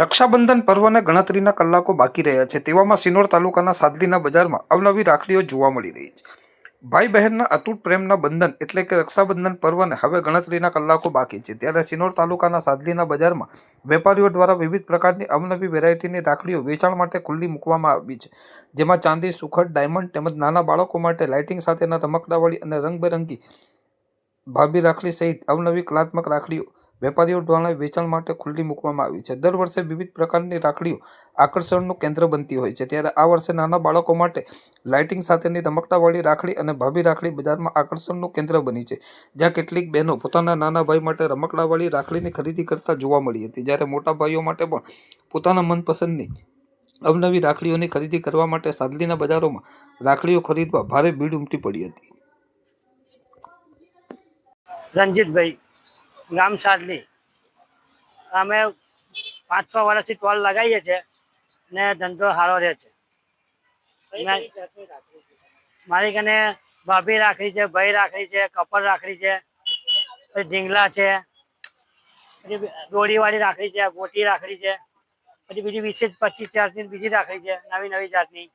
રક્ષાબંધન પર્વને ગણતરીના કલાકો બાકી રહ્યા છે. તેવામાં સિનોર તાલુકાના સાદલીના બજારમાં અવનવી રાખડીઓ જોવા મળી રહી છે. ભાઈ બહેનના અતૂટ પ્રેમના બંધન એટલે કે રક્ષાબંધન પર્વને હવે ગણતરીના કલાકો બાકી છે. ત્યારે સિનોર તાલુકાના સાદલીના બજારમાં વેપારીઓ દ્વારા વિવિધ પ્રકારની અવનવી વેરાયટીની રાખડીઓ વેચાણ માટે ખુલ્લી મૂકવામાં આવી છે. જેમાં ચાંદી, સુખડ, ડાયમંડ તેમજ નાના બાળકો માટે લાઇટિંગ સાથેના રમકડાવાળી અને રંગબેરંગી ભાભી રાખડી સહિત અવનવી કલાત્મક રાખડીઓ વેપારીઓ દ્વારા વેચાણ માટે ખુલ્લી મૂકવામાં આવી છે. દર વર્ષે વિવિધ પ્રકારની રાખડીઓ આકર્ષણનું કેન્દ્ર બનતી હોય છે. ત્યારે આ વર્ષે નાના બાળકો માટે લાઇટિંગ સાથેની રમકડાવાળી રાખડી અને ભાભી રાખડી બજારમાં આકર્ષણનું કેન્દ્ર બની છે. જ્યાં કેટલીક બહેનો પોતાના નાના ભાઈ માટે રમકડાવાળી રાખડીની ખરીદી કરતા જોવા મળી હતી. જ્યારે મોટા ભાઈઓ માટે પણ પોતાના મનપસંદની અવનવી રાખડીઓની ખરીદી કરવા માટે સાદલીના બજારોમાં રાખડીઓ ખરીદવા ભારે ભીડ ઉમટી પડી હતી. રંજીતભાઈ ગામ સાડલી અમે પાંચ છ વર્ષથી ટોલ લગાવીએ છીએ ને ધંધો સારો રહે છે. મારી કને ભાભી રાખડી છે ભાઈ રાખડી છે કપલ રાખડી છે પછી ઢીંગલા છે પછી દોડીવાળી રાખડી છે ગોટી રાખડી છે પછી બીજી વીસ પચીસ જાતની બીજી રાખડી છે નવી નવી જાતની.